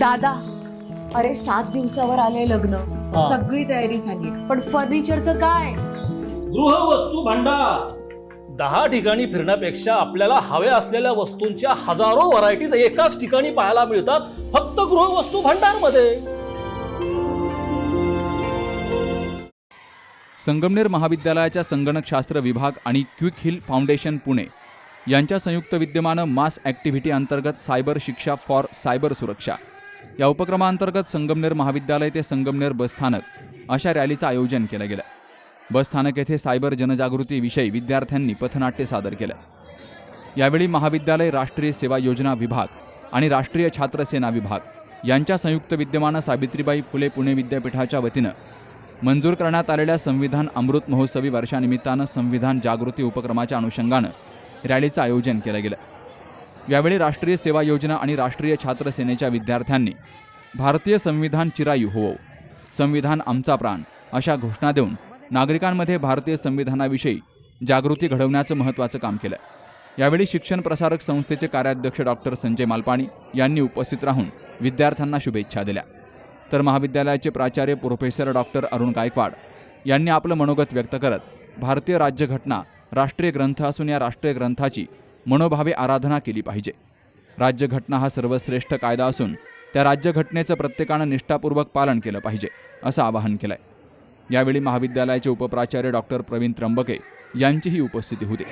दादा अरे सात दिवसावर आले लग्न. हा. सगळी तयारी झाली. पण फर्निचरचं काय? गृहवस्तू भांडार. दहा ठिकाणी फिरण्यापेक्षा आपल्याला हव्या असलेल्या वस्तूंच्या हजारो व्हरायटीज एकाच ठिकाणी पाहायला मिळतात फक्त गृहवस्तू भांडारमध्ये संगमनेर महाविद्यालयाच्या संगणकशास्त्र विभाग आणि क्विक हिल फाउंडेशन पुणे यांच्या संयुक्त विद्यमानं मास ॲक्टिव्हिटी अंतर्गत सायबर शिक्षा फॉर सायबर सुरक्षा. या उपक्रमांतर्गत संगमनेर महाविद्यालय ते संगमनेर बसस्थानक अशा रॅलीचं आयोजन केलं गेलं. बसस्थानक येथे सायबर जनजागृतीविषयी विद्यार्थ्यांनी पथनाट्य सादर केलं. यावेळी महाविद्यालय राष्ट्रीय सेवा योजना विभाग आणि राष्ट्रीय छात्र सेना विभाग यांच्या संयुक्त विद्यमानं सावित्रीबाई फुले पुणे विद्यापीठाच्या वतीनं मंजूर करण्यात आलेल्या संविधान अमृत महोत्सवी वर्षानिमित्तानं संविधान जागृती उपक्रमाच्या अनुषंगानं रॅलीचं आयोजन केलं गेलं. यावेळी राष्ट्रीय सेवा योजना आणि राष्ट्रीय छात्र सेनेच्या विद्यार्थ्यांनी भारतीय संविधान चिरायू होवो संविधान आमचा प्राण अशा घोषणा देऊन नागरिकांमध्ये भारतीय संविधानाविषयी जागृती घडवण्याचं महत्त्वाचं काम केलं यावेळी शिक्षण प्रसारक संस्थेचे कार्याध्यक्ष डॉक्टर संजय मालपाणी यांनी उपस्थित राहून विद्यार्थ्यांना शुभेच्छा दिल्या. तर महाविद्यालयाचे प्राचार्य प्रोफेसर डॉक्टर अरुण गायकवाड यांनी आपलं मनोगत व्यक्त करत भारतीय राज्यघटना राष्ट्रीय ग्रंथ असून या राष्ट्रीय ग्रंथाची मनोभावे आराधना केली पाहिजे. राज्यघटना हा सर्वश्रेष्ठ कायदा असून त्या राज्यघटनेचं प्रत्येकानं निष्ठापूर्वक पालन केलं पाहिजे असं आवाहन केलंय. यावेळी महाविद्यालयाचे उपप्राचार्य डॉक्टर प्रवीण त्र्यंबके यांचीही उपस्थिती होती.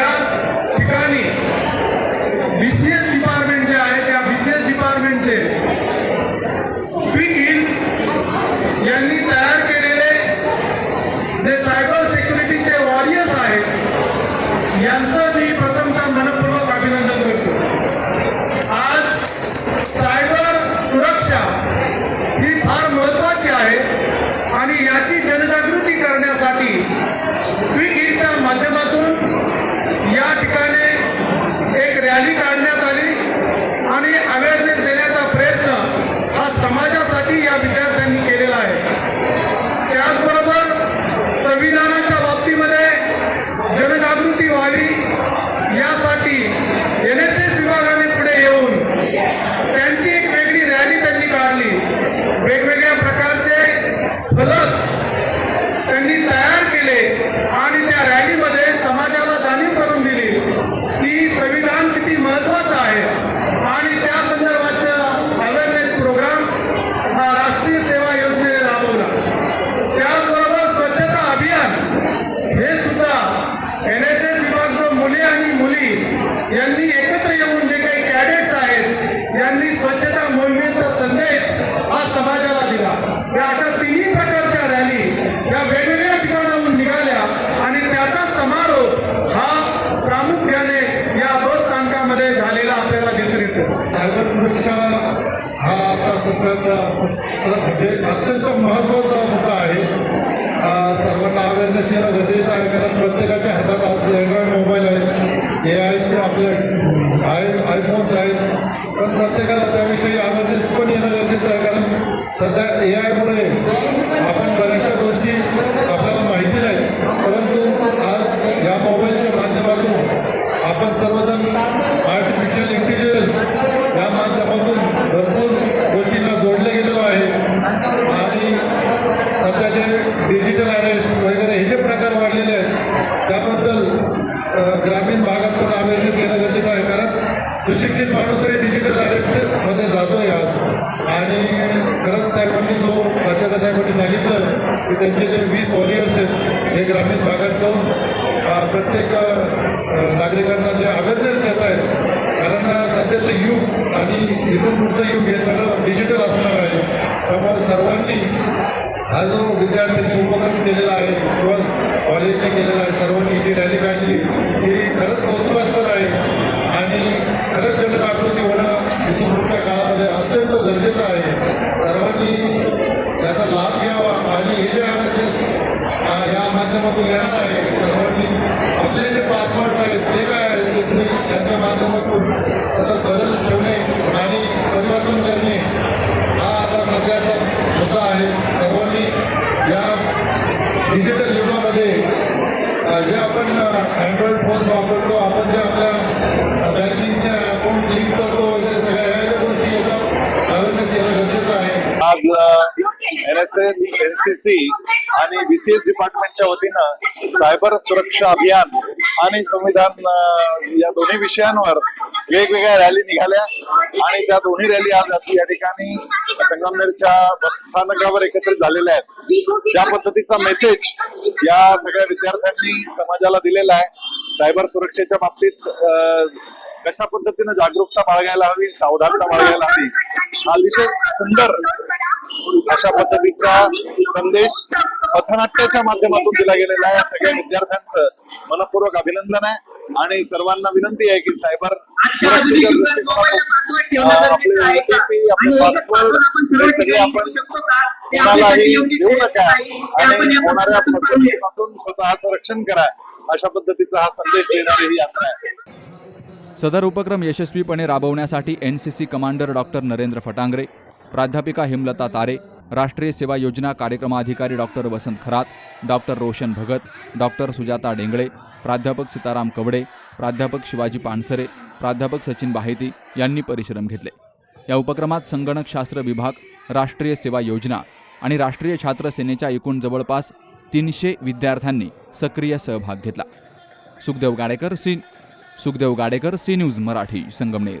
या ठिकाणी बीसीएस डिपार्टमेंट जे आहे त्या बीसीएस डिपार्टमेंटचे क्विक हिल यांनी तयार केलेले जे सायबर सिक्युरिटीचे वॉरियर्स आहेत यांचं मी प्रथमतः मनपूर्वक अभिनंदन रॅली काढण्यात आली आणि अवेअरनेस मोदी यांनी एकत्र येऊन जे काही कॅडेट्स आहेत यांनी स्वच्छता मोहिमेचा संदेश हा समाजाला दिला. या अशा तिन्ही प्रकारच्या रॅली या वेगवेगळ्या ठिकाणाहून निघाल्या आणि त्याचा समारोप हा प्रामुख्याने या बस स्थानकामध्ये झालेला आपल्याला दिसून येतो. सायबर सुरक्षा हा आपला सध्याचा म्हणजे अत्यंत महत्त्वाचा मुद्दा आहे. सर्वांना अवेअरनेस येणं गरजेचं आहे कारण प्रत्येकाच्या हातात आज अँड्रॉइड आपले आय आयफोन्स आहेत पण प्रत्येकाला त्याविषयी अवेअरनेस पण येणं गरजेचं आहे कारण सध्या ए आयमुळे आपण बऱ्याचशा गोष्टी आपल्याला माहिती नाही. परंतु आज या मोबाईलच्या माध्यमातून आपण सर्वजण आर्टिफिशियल इंटेलिजन्स या माध्यमातून भरपूर गोष्टींना जोडले गेलेलो आहे. आणि सध्या जे डिजिटल अरेस्ट सुशिक्षित माणूस तरी डिजिटलमध्ये जातोय आज. आणि खरंच साहेबांनी जो प्राचार्य साहेबांनी सांगितलं की त्यांचे जे वीस वॉरियर्स आहेत हे ग्रामीण भागात जाऊन प्रत्येक नागरिकांना जे अवेअरनेस देत आहेत कारण सध्याचं युग आणि इथून पुढचं युग हे सगळं डिजिटल असणार आहे. त्यामुळे सर्वांनी हा जो विद्यार्थ्यांनी उपक्रम केलेला आहे किंवा कॉलेजने केलेला आहे सर्वांनी जी रॅली काढली ही खरंच कौतुकास्पद आहे. खरंच जनजागृती होणं इथून पुढच्या काळामध्ये अत्यंत गरजेचं आहे. सर्वांनी त्याचा लाभ घ्यावा आणि हे जे आरक्षण या माध्यमातून येणार आहे S S N C C आणि बी सी एस डिपार्टमेंटच्या वतीनं सायबर सुरक्षा अभियान आणि संविधान या दोन्ही विषयांवर वेगवेगळ्या रॅली निघाल्या. आणि त्या दोन्ही रॅली आज या ठिकाणी संगमनेरच्या बस स्थानकावर एकत्रित झालेल्या आहेत. ज्या पद्धतीचा मेसेज या सगळ्या विद्यार्थ्यांनी समाजाला दिलेला आहे सायबर सुरक्षेच्या बाबतीत कशा पद्धतीने जागरूकता बाळगायला हवी सावधानता बाळगायला हवी हा अतिशय सुंदर अशा पद्धतीचा संदेश पथनाट्याच्या माध्यमातून दिला गेलेला आहे. सगळ्या विद्यार्थ्यांचं मनपूर्वक अभिनंदन आहे. आणि सर्वांना विनंती आहे की सायबर हे सगळे आपण कोणालाही देऊ नका. आणि होणाऱ्या फसवणुकीपासून स्वतःचं रक्षण करा. अशा पद्धतीचा हा संदेश देणारी ही यात्रा आहे. सदर उपक्रम यशस्वीपणे राबवण्यासाठी N C C commander doctor Narendra Phatangare प्राध्यापिका हेमलता तारे राष्ट्रीय सेवा योजना कार्यक्रमाधिकारी doctor Vasant Kharat doctor Roshan Bhagat doctor Sujata Dengle प्राध्यापक सीताराम कवडे प्राध्यापक शिवाजी पानसरे प्राध्यापक सचिन बाहेती यांनी परिश्रम घेतले. या उपक्रमात संगणकशास्त्र विभाग राष्ट्रीय सेवा योजना आणि राष्ट्रीय छात्र सेनेच्या एकूण जवळपास तीनशे विद्यार्थ्यांनी सक्रिय सहभाग घेतला. Sukhdev Gadekar C Sukhdev Gadekar C news Marathi Sangamner.